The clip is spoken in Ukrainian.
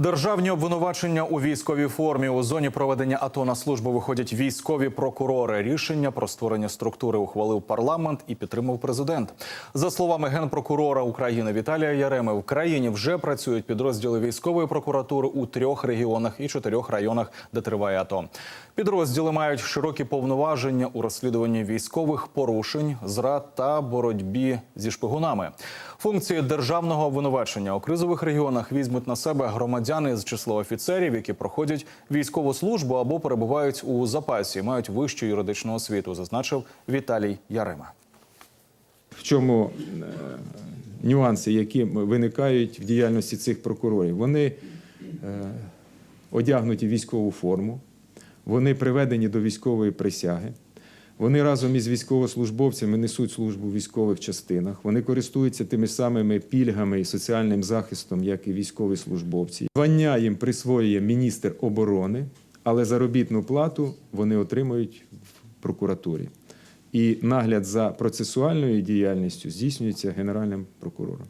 Державні обвинувачення у військовій формі у зоні проведення АТО на службу виходять військові прокурори. Рішення про створення структури ухвалив парламент і підтримав президент. За словами генпрокурора України Віталія Яреми, в країні вже працюють підрозділи військової прокуратури у трьох регіонах і чотирьох районах, де триває АТО. Підрозділи мають широкі повноваження у розслідуванні військових порушень, зрад та боротьбі зі шпигунами. Функції державного обвинувачення у кризових регіонах візьмуть на себе громадяни з числа офіцерів, які проходять військову службу або перебувають у запасі, мають вищу юридичну освіту, зазначив Віталій Ярема. В чому е, нюанси, які виникають в діяльності цих прокурорів? Вони е, одягнуті військову форму, вони приведені до військової присяги. Вони разом із військовослужбовцями несуть службу в військових частинах. Вони користуються тими самими пільгами і соціальним захистом, як і військові службовці. Звання їм присвоює міністр оборони, але заробітну плату вони отримують в прокуратурі. І нагляд за процесуальною діяльністю здійснюється генеральним прокурором.